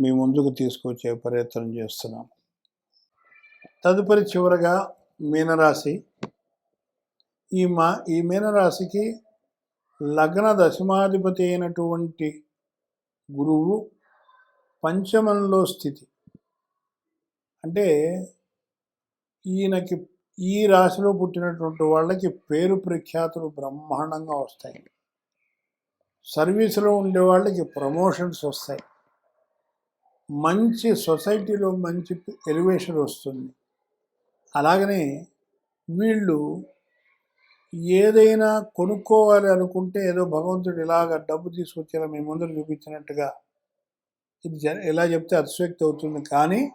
మీ ముందుకు తీసుకొచ్చే ప్రయత్నం చేస్తున్నాం. తదుపరి చివరగా మీనరాశి. ఈ మా ఈ మీనరాశికి లగ్న దశమాధిపతి అయినటువంటి గురువు పంచమంలో స్థితి. అంటే ఈయనకి ఈ రాశిలో పుట్టినటువంటి వాళ్ళకి పేరు ప్రఖ్యాతులు బ్రహ్మాండంగా వస్తాయి. సర్వీసులో ఉండే వాళ్ళకి ప్రమోషన్స్ వస్తాయి. మంచి సొసైటీలో మంచి ఎలివేషన్ వస్తుంది. అలాగనే వీళ్ళు ఏదైనా కొనుక్కోవాలి అనుకుంటే ఏదో భగవంతుడు ఇలాగ డబ్బు తీసుకొచ్చేలా మీ ముందర చూపించినట్టుగా ఇది జ- ఎలా చెప్తే అతిశక్తి అవుతుంది. కానీ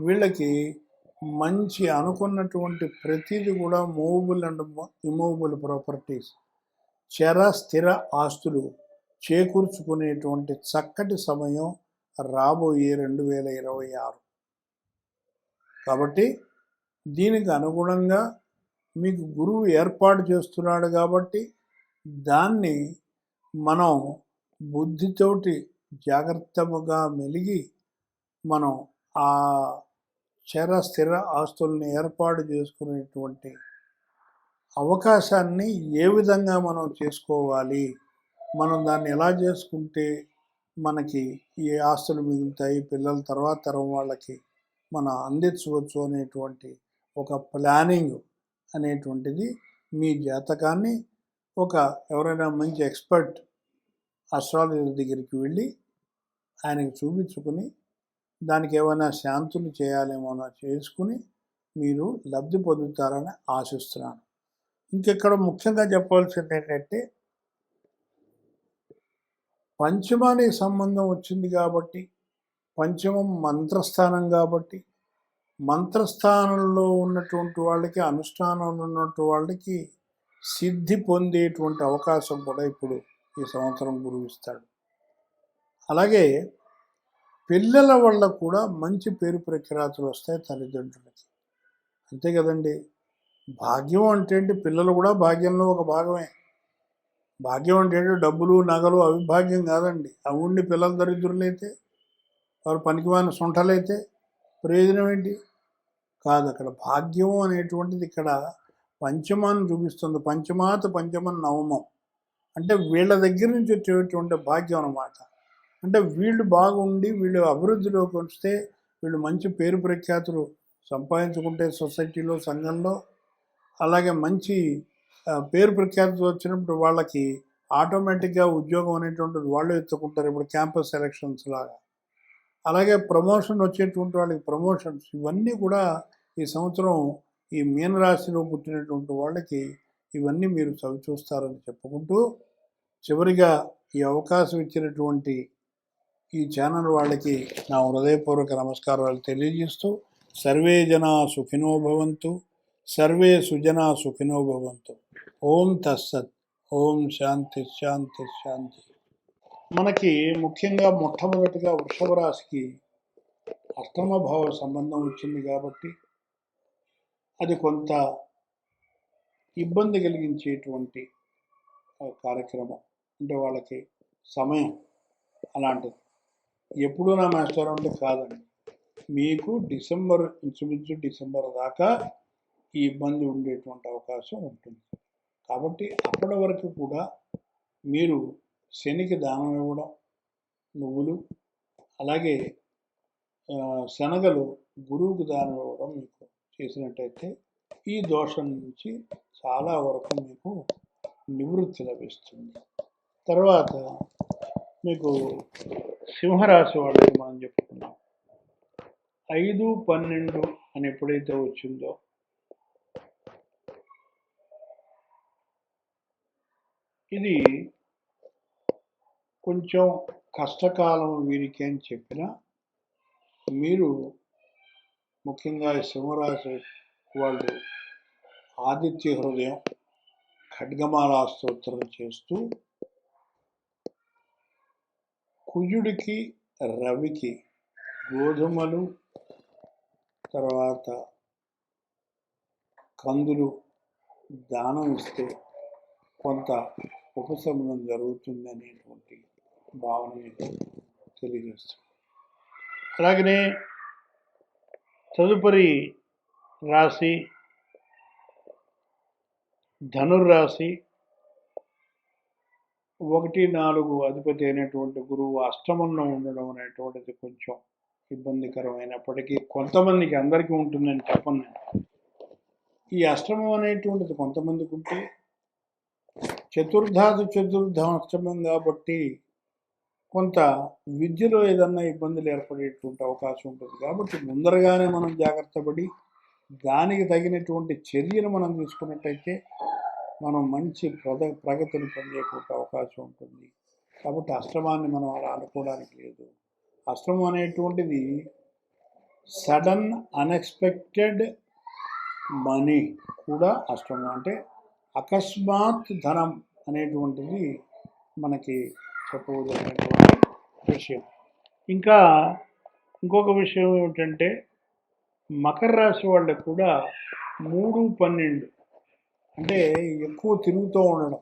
వీళ్ళకి మంచి అనుకున్నటువంటి ప్రతిదీ కూడా మూవబుల్ అండ్ ఇమూవబుల్ ప్రాపర్టీస్. చర స్థిర ఆస్తులు చేకూర్చుకునేటువంటి చక్కటి సమయం రాబోయే రెండు వేల ఇరవై ఆరు. కాబట్టి దీనికి అనుగుణంగా మీకు గురువు ఏర్పాటు చేస్తున్నాడు కాబట్టి దాన్ని మనం బుద్ధితోటి జాగ్రత్తగా మెలిగి మనం ఆ చర స్థిర ఆస్తుల్ని ఏర్పాటు చేసుకునేటువంటి అవకాశాన్ని ఏ విధంగా మనం చేసుకోవాలి మనం దాన్ని ఎలా చేసుకుంటే మనకి ఏ ఆస్తులు మిగులుతాయి పిల్లల తర్వాత తరం వాళ్ళకి మనం అందించవచ్చు అనేటువంటి ఒక ప్లానింగ్ అనేటువంటిది మీ జాతకాన్ని ఒక ఎవరైనా మంచి ఎక్స్పర్ట్ అస్ట్రాలజర్ దగ్గరికి వెళ్ళి ఆయనకు చూపించుకుని దానికి ఏమైనా శాంతులు చేయాలేమో చేసుకుని మీరు లబ్ధి పొందుతారని ఆశిస్తున్నాను. ఇంకెక్కడ ముఖ్యంగా చెప్పవలసింది ఏంటంటే పంచమానికి సంబంధం వచ్చింది కాబట్టి పంచమం మంత్రస్థానం కాబట్టి మంత్రస్థానంలో ఉన్నటువంటి వాళ్ళకి అనుష్ఠానంలో ఉన్నటువంటి వాళ్ళకి సిద్ధి పొందేటువంటి అవకాశం కూడా ఇప్పుడు ఈ సంవత్సరం గురువిస్తాడు అలాగే పిల్లల వల్ల కూడా మంచి పేరు ప్రఖ్యాతులు వస్తాయి తల్లిదండ్రులకి. అంతే కదండి. భాగ్యం అంటే ఏంటి? పిల్లలు కూడా భాగ్యంలో ఒక భాగమే. భాగ్యం అంటే డబ్బులు నగలు అవిభాగ్యం కాదండి. అవి ఉండి పిల్లలు దరిద్రులైతే వారు పనికిమాలిన సొంటలైతే ప్రయోజనం ఏంటి? కాదు అక్కడ భాగ్యం అనేటువంటిది ఇక్కడ పంచమాన్ని చూపిస్తుంది. పంచమాత పంచమం నవమం. అంటే వీళ్ళ దగ్గర నుంచి వచ్చేటువంటి భాగ్యం అన్నమాట. అంటే వీళ్ళు బాగుండి వీళ్ళు అభివృద్ధిలోకి వస్తే వీళ్ళు మంచి పేరు ప్రఖ్యాతులు సంపాదించుకుంటే సొసైటీలో సంఘంలో అలాగే మంచి పేరు ప్రఖ్యాతి వచ్చినప్పుడు వాళ్ళకి ఆటోమేటిక్గా ఉద్యోగం అనేటువంటిది వాళ్ళు ఎత్తుకుంటారు. ఇప్పుడు క్యాంపస్ సెలక్షన్స్ లాగా. అలాగే ప్రమోషన్ వచ్చేటువంటి వాళ్ళకి ప్రమోషన్స్ ఇవన్నీ కూడా ఈ సంవత్సరం ఈ మీనరాశిలో పుట్టినటువంటి వాళ్ళకి ఇవన్నీ మీరు చవి చూస్తారని చెప్పుకుంటూ చివరిగా ఈ అవకాశం ఇచ్చినటువంటి ఈ ఛానల్ వాళ్ళకి నా హృదయపూర్వక నమస్కారాలు తెలియజేస్తూ సర్వే జనా సుఖినో భవంతు సర్వే సుజనా సుఖినో భవంతు. ఓం తస్సత్ ఓం శాంతి శాంతి శాంతి. మనకి ముఖ్యంగా మొట్టమొదటిగా వృషభ రాశికి అష్టమ భావ సంబంధం వచ్చింది కాబట్టి అది కొంత ఇబ్బంది కలిగించేటువంటి కార్యక్రమం. అంటే వాళ్ళకి సమయం అలాంటిది. ఎప్పుడూ నా మాస్టర్ అంటే కాదండి. మీకు డిసెంబర్ ఇంచుమించు డిసెంబర్ దాకా ఈ ఇబ్బంది ఉండేటువంటి అవకాశం ఉంటుంది. కాబట్టి అప్పటి వరకు కూడా మీరు శనికి దానం ఇవ్వడం నువ్వులు అలాగే శనగలు గురువుకు దానం ఇవ్వడం మీకు చేసినట్టయితే ఈ దోషం నుంచి చాలా వరకు మీకు నివృత్తి లభిస్తుంది. తర్వాత మీకు సింహరాశి వాళ్ళకి మనం చెప్పుకున్నాం ఐదు పన్నెండు అని ఎప్పుడైతే వచ్చిందో ఇది కొంచెం కష్టకాలం వీరికి అని చెప్పిన మీరు ముఖ్యంగా సింహరాశి వాళ్ళు ఆదిత్య హృదయం ఖడ్గమాల స్తోత్రం చేస్తూ కుజుడికి రవికి గోధుమలు తర్వాత కందులు దానం ఇస్తే కొంత ఉపశమనం జరుగుతుంది అనేటువంటి భావన మీకు తెలియజేస్తుంది అలాగనే తదుపరి రాశి ధనుర్రాశి ఒకటి నాలుగు అధిపతి అయినటువంటి గురువు అష్టమంలో ఉండడం అనేటువంటిది కొంచెం ఇబ్బందికరమైనప్పటికీ కొంతమందికి అందరికీ ఉంటుందని చెప్పను నేను. ఈ అష్టమం అనేటువంటిది కొంతమందికి ఉంటే చతుర్థాది చతుర్థం అష్టమం కాబట్టి కొంత విద్యలో ఏదన్నా ఇబ్బందులు ఏర్పడేటువంటి అవకాశం ఉంటుంది. కాబట్టి ముందరగానే మనం జాగ్రత్త పడి దానికి తగినటువంటి చర్యను మనం తీసుకున్నట్టయితే మనం మంచి ప్రద ప్రగతిని పొందేటువంటి అవకాశం ఉంటుంది. కాబట్టి అశ్రమాన్ని మనం అలా అనుకోవడానికి లేదు. అశ్రమం అనేటువంటిది సడన్ అన్ఎక్స్పెక్టెడ్ మనీ కూడా అష్టమం. అంటే అకస్మాత్ ధనం అనేటువంటిది మనకి చెప్పవలసినటువంటి విషయం. ఇంకా ఇంకొక విషయం ఏమిటంటే మకర రాశి వాళ్ళకి కూడా మూడు పన్నెండు అంటే ఎక్కువ తిరుగుతూ ఉండడం.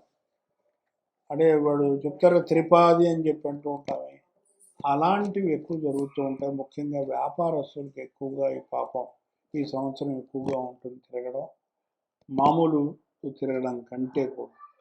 అంటే వాడు చెప్తారు త్రిపాది అని చెప్పి అంటూ ఉంటామే. అలాంటివి ఎక్కువ జరుగుతూ ఉంటాయి. ముఖ్యంగా వ్యాపారస్తులకు ఎక్కువగా ఈ పాపం ఈ సంవత్సరం ఎక్కువగా ఉంటుంది తిరగడం. మామూలు తిరగడం కంటే కూడా.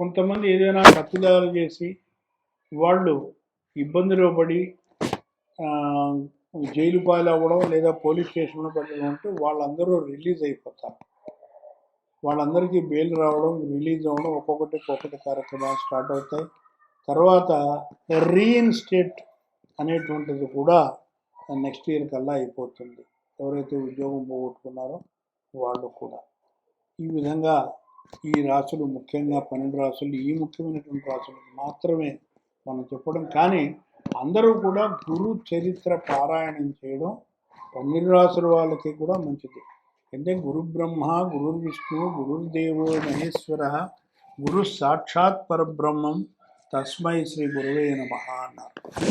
కొంతమంది ఏదైనా తప్పిదాలు చేసి వాళ్ళు ఇబ్బందిలో పడి జైలు పాలు అవ్వడం లేదా పోలీస్ స్టేషన్లో పడడం అంటే వాళ్ళందరూ రిలీజ్ అయిపోతారు. వాళ్ళందరికీ బెయిల్ రావడం రిలీజ్ అవ్వడం ఒక్కొక్కటి ఒక్కొక్కటి కార్యక్రమాలు స్టార్ట్ అవుతాయి. తర్వాత రీఇన్స్టేట్ అనేటువంటిది కూడా నెక్స్ట్ ఇయర్ కల్లా అయిపోతుంది. ఎవరైతే ఉద్యోగం పోగొట్టుకున్నారో వాళ్ళు కూడా. ఈ విధంగా ఈ రాసులు ముఖ్యంగా పన్నెండు రాసులు ఈ ముఖ్యమైనటువంటి రాసులు మాత్రమే మనం చెప్పడం. కానీ అందరూ కూడా గురు చరిత్ర పారాయణం చేయడం పన్నెండు రాసుల వాళ్ళకి కూడా మంచిది. అంటే గురు బ్రహ్మ గురు విష్ణు గురుర్దేవో మహేశ్వర గురు సాక్షాత్ పరబ్రహ్మం తస్మై శ్రీ గురువే నమ అన్నారు.